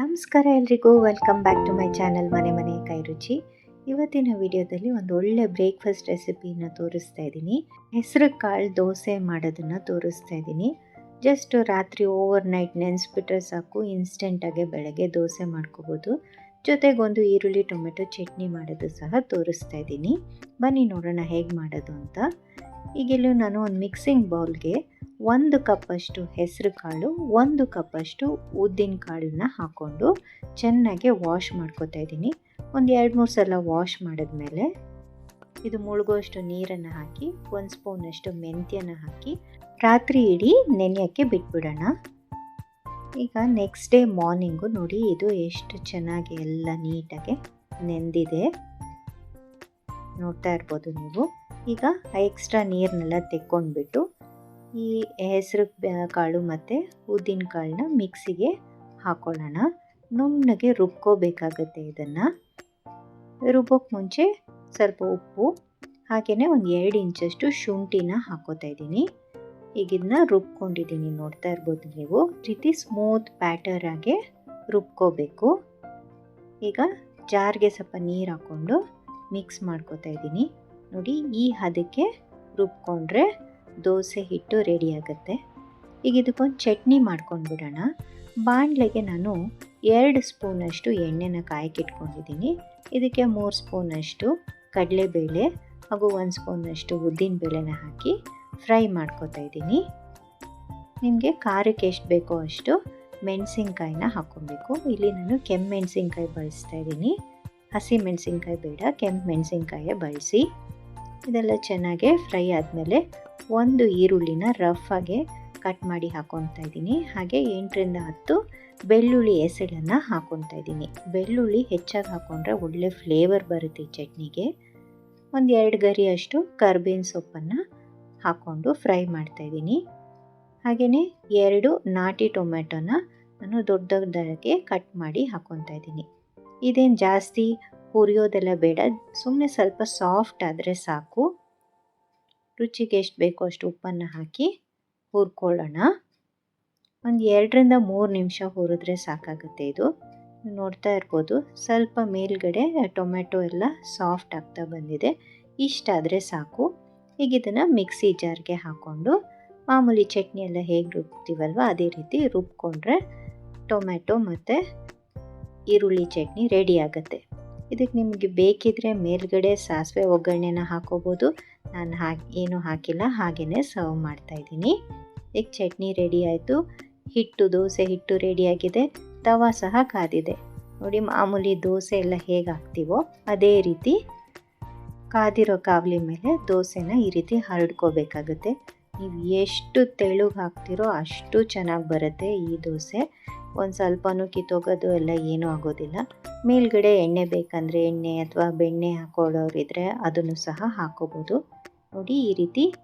ನಮಸ್ಕಾರ ಎಲ್ರಿಗೂ. Welcome back to my channel ಮನೆ ಮನೆ ಕೈ ರುಚಿ. ಇವತ್ತಿನ ವಿಡಿಯೋದಲ್ಲಿ ಒಂದು ಒಳ್ಳೆ ಬ್ರೇಕ್ಫಾಸ್ಟ್ ರೆಸಿಪಿನ ತೋರಿಸ್ತಾ ಇದ್ದೀನಿ. ಹೆಸರು ಕಾಳು ದೋಸೆ ಮಾಡೋದನ್ನು ತೋರಿಸ್ತಾ ಇದ್ದೀನಿ. ಜಸ್ಟ್ ರಾತ್ರಿ ಓವರ್ ನೈಟ್ ನೆನೆಸ್ಬಿಟ್ರೆ ಸಾಕು ಇನ್ಸ್ಟೆಂಟಾಗೆ ಬೆಳಗ್ಗೆ ದೋಸೆ ಮಾಡ್ಕೋಬೋದು. ಜೊತೆಗೊಂದು ಈರುಳ್ಳಿ, ಟೊಮೆಟೊ, ಚಟ್ನಿ ಮಾಡೋದು ಸಹ ತೋರಿಸ್ತಾ ಇದ್ದೀನಿ. ಬನ್ನಿ ನೋಡೋಣ ಹೇಗೆ ಮಾಡೋದು ಅಂತ. ಈಗೆಲ್ಲೂ ನಾನು ಒಂದು ಮಿಕ್ಸಿಂಗ್ ಬೌಲ್ಗೆ ಒಂದು ಕಪ್ಪಷ್ಟು ಹೆಸರು ಕಾಳು, ಒಂದು ಕಪ್ಪಷ್ಟು ಉದ್ದಿನ ಕಾಳನ್ನ ಹಾಕ್ಕೊಂಡು ಚೆನ್ನಾಗಿ ವಾಶ್ ಮಾಡ್ಕೊತಾ ಇದ್ದೀನಿ. ಒಂದು ಎರಡು ಮೂರು ಸಲ ವಾಶ್ ಮಾಡಿದ್ಮೇಲೆ ಇದು ಮುಳುಗೋಷ್ಟು ನೀರನ್ನು ಹಾಕಿ, ಒಂದು ಸ್ಪೂನಷ್ಟು ಮೆಂತ್ಯನ ಹಾಕಿ, ರಾತ್ರಿ ಇಡೀ ನೆನೆಯೋಕ್ಕೆ ಬಿಟ್ಬಿಡೋಣ. ಈಗ ನೆಕ್ಸ್ಟ್ ಡೇ ಮಾರ್ನಿಂಗು ನೋಡಿ ಇದು ಎಷ್ಟು ಚೆನ್ನಾಗಿ ಎಲ್ಲ ನೀಟಾಗಿ ನೆಂದಿದೆ. ನೋಡ್ತಾ ಇರ್ಬೋದು ನೀವು. ಈಗ ಎಕ್ಸ್ಟ್ರಾ ನೀರನ್ನೆಲ್ಲ ತೆಕ್ಕೊಂಡ್ಬಿಟ್ಟು ಈ ಹೆಸರು ಕಾಳು ಮತ್ತು ಉದ್ದಿನ ಕಾಳನ್ನ ಮಿಕ್ಸಿಗೆ ಹಾಕೊಳ್ಳೋಣ. ನುಣ್ಣಗೆ ರುಬ್ಕೋಬೇಕಾಗತ್ತೆ ಇದನ್ನು. ರುಬ್ಬೋಕ್ಕೆ ಮುಂಚೆ ಸ್ವಲ್ಪ ಉಪ್ಪು ಹಾಗೆಯೇ ಒಂದು ಎರಡು ಇಂಚಷ್ಟು ಶುಂಠಿನ ಹಾಕೋತಾ ಇದ್ದೀನಿ. ಈಗ ಇದನ್ನ ರುಬ್ಕೊಂಡಿದ್ದೀನಿ ನೋಡ್ತಾ ಇರ್ಬೋದು ನೀವು. ರೀತಿ ಸ್ಮೂತ್ ಪ್ಯಾಟರ್ ಆಗಿ ರುಬ್ಕೋಬೇಕು. ಈಗ ಜಾರ್ಗೆ ಸ್ವಲ್ಪ ನೀರು ಹಾಕ್ಕೊಂಡು ಮಿಕ್ಸ್ ಮಾಡ್ಕೋತಾ ಇದ್ದೀನಿ. ನೋಡಿ ಈ ಹದಕ್ಕೆ ರುಬ್ಕೊಂಡ್ರೆ ದೋಸೆ ಹಿಟ್ಟು ರೆಡಿ ಆಗುತ್ತೆ. ಈಗ ಇದಕ್ಕೊಂದು ಚಟ್ನಿ ಮಾಡ್ಕೊಂಡ್ಬಿಡೋಣ. ಬಾಣಲೆಗೆ ನಾನು ಎರಡು ಸ್ಪೂನಷ್ಟು ಎಣ್ಣೆನ ಕಾಯಕ್ಕಿಟ್ಕೊಂಡಿದ್ದೀನಿ ಇದಕ್ಕೆ ಮೂರು ಸ್ಪೂನಷ್ಟು ಕಡಲೆಬೇಳೆ ಹಾಗೂ ಒಂದು ಸ್ಪೂನಷ್ಟು ಉದ್ದಿನ ಬೇಳೆನ ಹಾಕಿ ಫ್ರೈ ಮಾಡ್ಕೊತಾ ಇದ್ದೀನಿ. ನಿಮಗೆ ಖಾರಕ್ಕೆ ಎಷ್ಟು ಬೇಕೋ ಅಷ್ಟು ಮೆಣಸಿನ್ಕಾಯಿನ ಹಾಕ್ಕೊಬೇಕು. ಇಲ್ಲಿ ನಾನು ಕೆಂಪು ಮೆಣಸಿನ್ಕಾಯಿ ಬಳಸ್ತಾ ಇದ್ದೀನಿ. ಹಸಿ ಮೆಣಸಿನ್ಕಾಯಿ ಬೇಡ, ಕೆಂಪು ಮೆಣಸಿನ್ಕಾಯೇ ಬಳಸಿ. ಇದೆಲ್ಲ ಚೆನ್ನಾಗಿ ಫ್ರೈ ಆದಮೇಲೆ ಒಂದು ಈರುಳ್ಳಿನ ರಫಾಗೆ ಕಟ್ ಮಾಡಿ ಹಾಕೊತಾ ಇದ್ದೀನಿ. ಹಾಗೆ ಎಂಟರಿಂದ ಹತ್ತು ಬೆಳ್ಳುಳ್ಳಿ ಎಸೆಳನ್ನು ಹಾಕೊತಾ ಇದ್ದೀನಿ. ಬೆಳ್ಳುಳ್ಳಿ ಹೆಚ್ಚಾಗಿ ಹಾಕೊಂಡ್ರೆ ಒಳ್ಳೆ ಫ್ಲೇವರ್ ಬರುತ್ತೆ ಚಟ್ನಿಗೆ. ಒಂದು ಎರಡು ಗರಿಯಷ್ಟು ಕರ್ಬೇವಿನ ಸೊಪ್ಪನ್ನು ಹಾಕ್ಕೊಂಡು ಫ್ರೈ ಮಾಡ್ತಾಯಿದ್ದೀನಿ ಹಾಗೆಯೇ ಎರಡು ನಾಟಿ ಟೊಮೆಟೊನ ನಾನು ದೊಡ್ಡ ದೊಡ್ಡದಾಗಿ ಕಟ್ ಮಾಡಿ ಹಾಕ್ಕೊತಾ ಇದ್ದೀನಿ. ಇದೇನು ಜಾಸ್ತಿ ಹುರಿಯೋದೆಲ್ಲ ಬೇಡ. ಸುಮ್ಮನೆ ಸ್ವಲ್ಪ ಸಾಫ್ಟ್ ಆದರೆ ಸಾಕು. ರುಚಿಗೆ ಎಷ್ಟು ಬೇಕೋ ಅಷ್ಟು ಉಪ್ಪನ್ನು ಹಾಕಿ ಹುರ್ಕೊಳ್ಳೋಣ. ಒಂದು ಎರಡರಿಂದ ಮೂರು ನಿಮಿಷ ಹುರಿದ್ರೆ ಸಾಕಾಗುತ್ತೆ ಇದು. ನೋಡ್ತಾ ಇರ್ಬೋದು, ಸ್ವಲ್ಪ ಮೇಲ್ಗಡೆ ಟೊಮೆಟೊ ಎಲ್ಲ ಸಾಫ್ಟ್ ಆಗ್ತಾ ಬಂದಿದೆ. ಇಷ್ಟಾದರೆ ಸಾಕು. ಈಗ ಇದನ್ನು ಮಿಕ್ಸಿ ಜಾರ್ಗೆ ಹಾಕ್ಕೊಂಡು ಮಾಮೂಲಿ ಚಟ್ನಿ ಎಲ್ಲ ಹೇಗೆ ರುಬ್ತೀವಲ್ವ, ಅದೇ ರೀತಿ ರುಬ್ಕೊಂಡ್ರೆ ಟೊಮೆಟೊ ಮತ್ತು ಈರುಳ್ಳಿ ಚಟ್ನಿ ರೆಡಿ ಆಗುತ್ತೆ. ಇದಕ್ಕೆ ನಿಮಗೆ ಬೇಕಿದ್ರೆ ಮೇಲ್ಗಡೆ ಸಾಸಿವೆ ಒಗ್ಗರಣೆನ ಹಾಕೋಬೋದು. ನಾನು ಹಾಕಿ, ಏನೂ ಹಾಕಿಲ್ಲ ಹಾಗೆಯೇ ಸರ್ವ್ ಮಾಡ್ತಾಯಿದ್ದೀನಿ ಈಗ ಚಟ್ನಿ ರೆಡಿ ಆಯಿತು. ಹಿಟ್ಟು, ದೋಸೆ ಹಿಟ್ಟು ರೆಡಿಯಾಗಿದೆ ತವಾ ಸಹ ಕಾದಿದೆ. ನೋಡಿ ಮಾಮೂಲಿ ದೋಸೆ ಎಲ್ಲ ಹೇಗೆ ಹಾಕ್ತೀವೋ ಅದೇ ರೀತಿ ಕಾದಿರೋ ಕಾವಲಿ ಮೇಲೆ ದೋಸೆನ ಈ ರೀತಿ ಹರಡ್ಕೋಬೇಕಾಗುತ್ತೆ. ನೀವು ಎಷ್ಟು ತೆಳುಗೆ ಹಾಕ್ತಿರೋ ಅಷ್ಟು ಚೆನ್ನಾಗಿ ಬರುತ್ತೆ ಈ ದೋಸೆ. ಒಂದು ಸ್ವಲ್ಪನೂ ಕಿತ್ತೋಗೋದು ಎಲ್ಲ ಏನೂ ಆಗೋದಿಲ್ಲ. ಮೇಲ್ಗಡೆ ಎಣ್ಣೆ ಬೇಕಂದರೆ ಎಣ್ಣೆ ಅಥವಾ ಬೆಣ್ಣೆ ಹಾಕೊಳ್ಳೋರಿದ್ರೆ ಅದನ್ನು ಸಹ ಹಾಕೋಬೋದು. ನೋಡಿ ಈ ರೀತಿ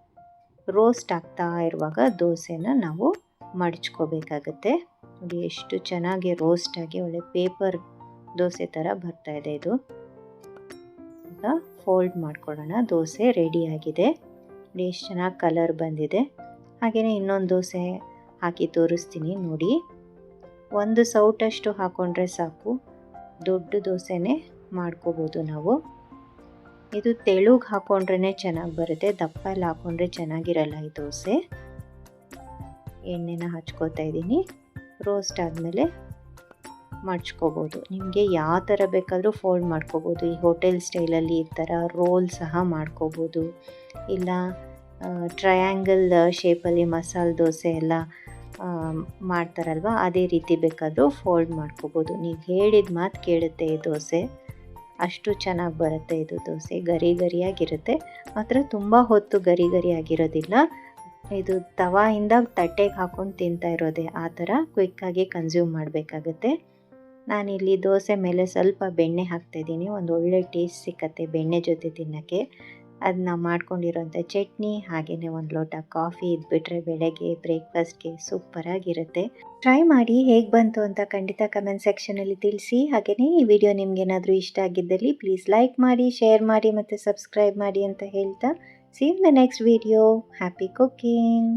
ರೋಸ್ಟ್ ಆಗ್ತಾ ಇರುವಾಗ ದೋಸೆನ ನಾವು ಮಡಚ್ಕೋಬೇಕಾಗತ್ತೆ. ನೋಡಿ ಎಷ್ಟು ಚೆನ್ನಾಗಿ ರೋಸ್ಟಾಗಿ ಒಳ್ಳೆ ಪೇಪರ್ ದೋಸೆ ಥರ ಬರ್ತಾ ಇದೆ ಇದು. ಈಗ ಫೋಲ್ಡ್ ಮಾಡ್ಕೊಳ್ಳೋಣ. ದೋಸೆ ರೆಡಿಯಾಗಿದೆ ಎಷ್ಟು ಚೆನ್ನಾಗಿ ಕಲರ್ ಬಂದಿದೆ. ಹಾಗೆಯೇ ಇನ್ನೊಂದು ದೋಸೆ ಹಾಕಿ ತೋರಿಸ್ತೀನಿ ನೋಡಿ. ಒಂದು ಸೌಟಷ್ಟು ಹಾಕ್ಕೊಂಡ್ರೆ ಸಾಕು. ದೊಡ್ಡ ದೋಸೆನೇ ಮಾಡ್ಕೋಬೋದು ನಾವು. ಇದು ತೆಳುಗೆ ಹಾಕ್ಕೊಂಡ್ರೇ ಚೆನ್ನಾಗಿ ಬರುತ್ತೆ. ದಪ್ಪ ಎಲ್ಲ ಹಾಕ್ಕೊಂಡ್ರೆ ಚೆನ್ನಾಗಿರಲ್ಲ ಈ ದೋಸೆ. ಎಣ್ಣೆನ ಹಚ್ಕೋತಾ ಇದ್ದೀನಿ. ರೋಸ್ಟ್ ಆದಮೇಲೆ ಮಡ್ಚ್ಕೋಬೋದು. ನಿಮಗೆ ಯಾವ ಥರ ಬೇಕಾದರೂ ಫೋಲ್ಡ್ ಮಾಡ್ಕೋಬೋದು. ಈ ಹೋಟೆಲ್ ಸ್ಟೈಲಲ್ಲಿ ಈ ಥರ ರೋಲ್ ಸಹ ಮಾಡ್ಕೋಬೋದು. ಇಲ್ಲ ಟ್ರಯಾಂಗಲ್ ಶೇಪಲ್ಲಿ ಮಸಾಲೆ ದೋಸೆ ಎಲ್ಲ ಮಾಡ್ತಾರಲ್ವ? ಅದೇ ರೀತಿ ಬೇಕಾದರೂ ಫೋಲ್ಡ್ ಮಾಡ್ಕೋಬೋದು. ನೀವು ಹೇಳಿದ ಮಾತು ಕೇಳುತ್ತೆ ಈ ದೋಸೆ. ಅಷ್ಟು ಚೆನ್ನಾಗಿ ಬರುತ್ತೆ ಇದು ದೋಸೆ. ಗರಿ ಗರಿಯಾಗಿರುತ್ತೆ. ಮಾತ್ರ ತುಂಬ ಹೊತ್ತು ಗರಿ ಗರಿಯಾಗಿರೋದಿಲ್ಲ. ಇದು ತವಾಯಿಂದ ತಟ್ಟೆಗೆ ಹಾಕ್ಕೊಂಡು ತಿಂತಾ ಇರೋದೆ. ಆ ಥರ ಕ್ವಿಕ್ಕಾಗಿ ಕನ್ಸ್ಯೂಮ್ ಮಾಡಬೇಕಾಗತ್ತೆ. ನಾನಿಲ್ಲಿ ದೋಸೆ ಮೇಲೆ ಸ್ವಲ್ಪ ಬೆಣ್ಣೆ ಹಾಕ್ತಾಯಿದ್ದೀನಿ ಒಂದು ಒಳ್ಳೆ ಟೇಸ್ಟ್ ಸಿಕ್ಕತ್ತೆ ಬೆಣ್ಣೆ ಜೊತೆ ತಿನ್ನೋಕ್ಕೆ. ಅದನ್ನ ಮಾಡ್ಕೊಂಡಿರೋಂಥ ಚಟ್ನಿ ಹಾಗೆಯೇ ಒಂದು ಲೋಟ ಕಾಫಿ ಇದ್ಬಿಟ್ರೆ ಬೆಳಗ್ಗೆ ಬ್ರೇಕ್ಫಾಸ್ಟ್ಗೆ ಸೂಪರಾಗಿರುತ್ತೆ. ಟ್ರೈ ಮಾಡಿ ಹೇಗೆ ಬಂತು ಅಂತ ಖಂಡಿತ ಕಮೆಂಟ್ ಸೆಕ್ಷನಲ್ಲಿ ತಿಳಿಸಿ. ಹಾಗೆಯೇ ಈ ವಿಡಿಯೋ ನಿಮಗೇನಾದರೂ ಇಷ್ಟ ಆಗಿದ್ದಲ್ಲಿ ಪ್ಲೀಸ್ ಲೈಕ್ ಮಾಡಿ, ಶೇರ್ ಮಾಡಿ ಮತ್ತು ಸಬ್ಸ್ಕ್ರೈಬ್ ಮಾಡಿ ಅಂತ ಹೇಳ್ತಾ. See in the next video happy cooking